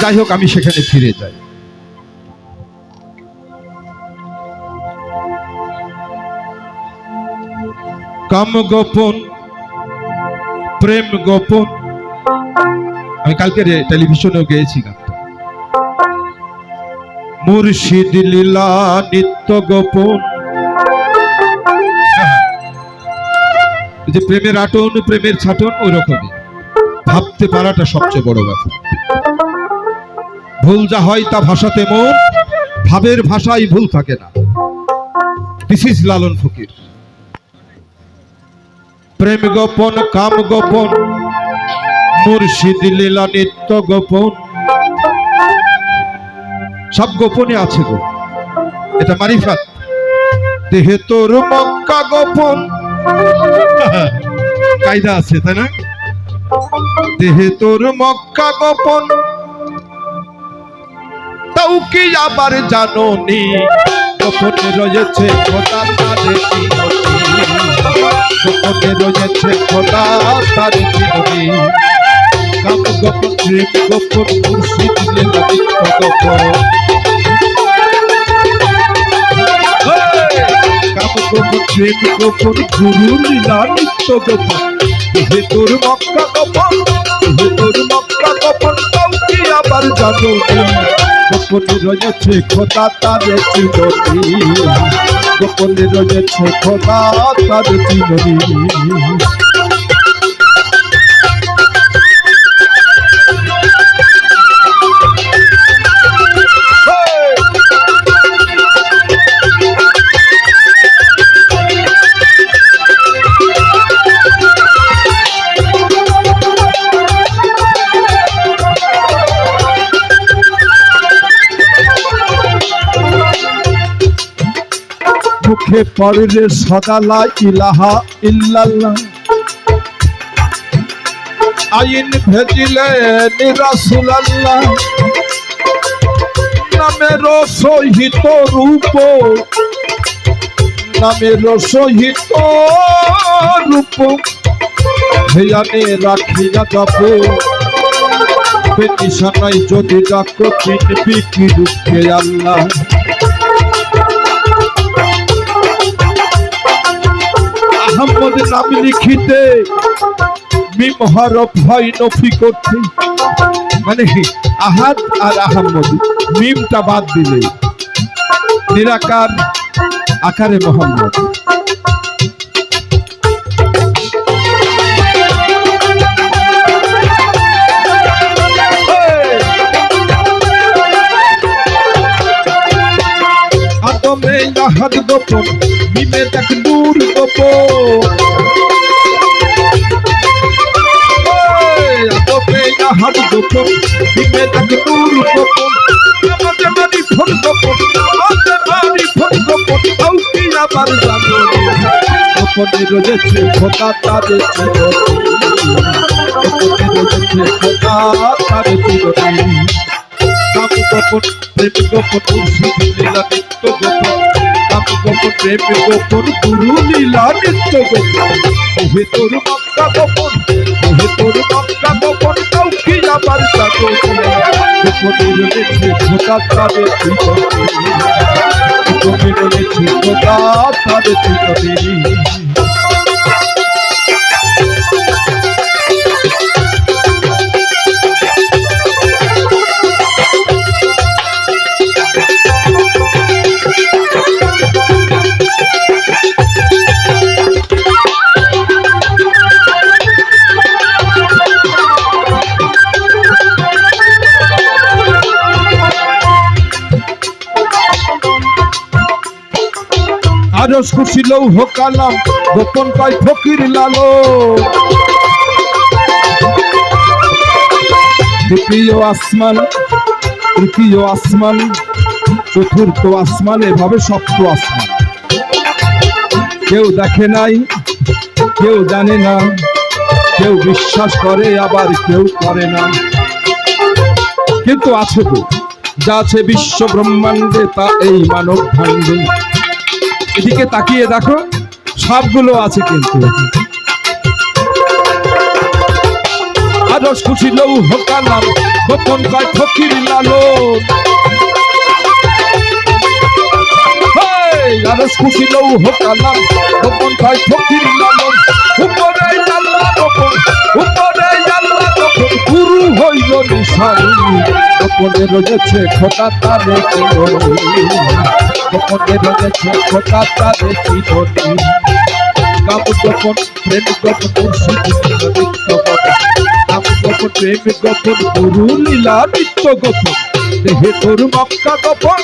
যাই হোক, আমি সেখানে ফিরে যাই। কাম গোপন, প্রেম গোপন। আমি কালকে টেলিভিশনেও গেয়েছি মুর্শিদ লীলা নিত্য গোপন। যে প্রেমের আটন, প্রেমের ছাটন, ওই রকমই। ভাবতে পারাটা সবচেয়ে বড় কথা ভুল যা হয় তা ভাষাতে মন ভাবের ভাষায় ভুল থাকে না। This is Lalon Fakir. প্রেম গোপন, কাম গোপন, মুর্শিদ লীলা নিত্য গোপন। সব গোপনে আছে গো। এটা মারিফাত। দেহে তোর মক্কা গোপন। কায়দা আছে, তাই না? দেহে তোর মক্কা গোপন। তাও কি আবার জানো নি গোপনে রয়েছে খোদা তারে গোপনে রয়েছে খোদা তারে চিননি কাম গোপন প্রেম গোপন মক্কা আবার নি গোপনে রয়েছে খোদা তারে চিরদিন গোপনে রয়েছে খোদা তারে চিননি মুখে পড়লে সদালা ইলাহা ইল্লাল্লাহ। আইন ভেজিলে নিরাসুলাল্লাহ নামের সহিত রূপ। নামের সহিত রূপ। হেয়ানে রাখিয়া যাব। নিশানাই যদি ডাকো চিনবি রূপে আল্লাহ। আহম্মদ নাম লিখিতে মিম হরফ নফি মানে কি? আহাদ আর আহম্মদ, মিমটা বাদ দিলে নিরাকার আকারে মোহাম্মদ। আদমে আহাদ গোপন মিমে তাক নূর গোপন। আদমে আহাদ গোপন মিমে তাক নূর গোপন। আমাদের মানি ফোন গোপন, আমাদের মানি ফোন গোপন। তাও কি আবার জানো? গোপনে রয়েছে খোদা তাদের জীবন। গোপনে রয়েছে খোদা তাদের জীবন। কাম গোপন প্রেম গোপন মুর্শিদ লীলা নিত্য গোপন কাম গোপন প্রেম গোপন গুরু লীলা নিত্য গোপন ওহে আরস খুশি লৌহ কালাম গোপন কয় ফকির লালো দ্বিতীয় আসমান, তৃতীয় আসমান, চতুর্থ আসমান, এভাবে সপ্ত আসমান। কেউ দেখে নাই, কেউ জানে না, কেউ বিশ্বাস করে, আবার কেউ করে না। কিন্তু আছে তো যা আছে বিশ্ব ব্রহ্মাণ্ডে, তা এই মানব ভাণ্ডে। এদিকে তাকিয়ে দেখো, সবগুলো আছে কিন্তু। আরও খুশি লৌ হকালাম গোপন কয় ফকির লালন। আরও খুশি লৌ হকালাম গোপন কয় ফকির লালন। উপরে জানলা গোপন উপরে জানলা গোপন গুরু হইল নিশানি। গোপনে রয়েছে তারে গোপনে রয়েছে খোটা তারে চিরনি কাম গোপন প্রেম গোপন মুর্শিদ নিত্য গোপন কাম গোপন প্রেম গোপন গুরু লীলা নিত্য গোপন, দেহে তোর মক্কা গোপন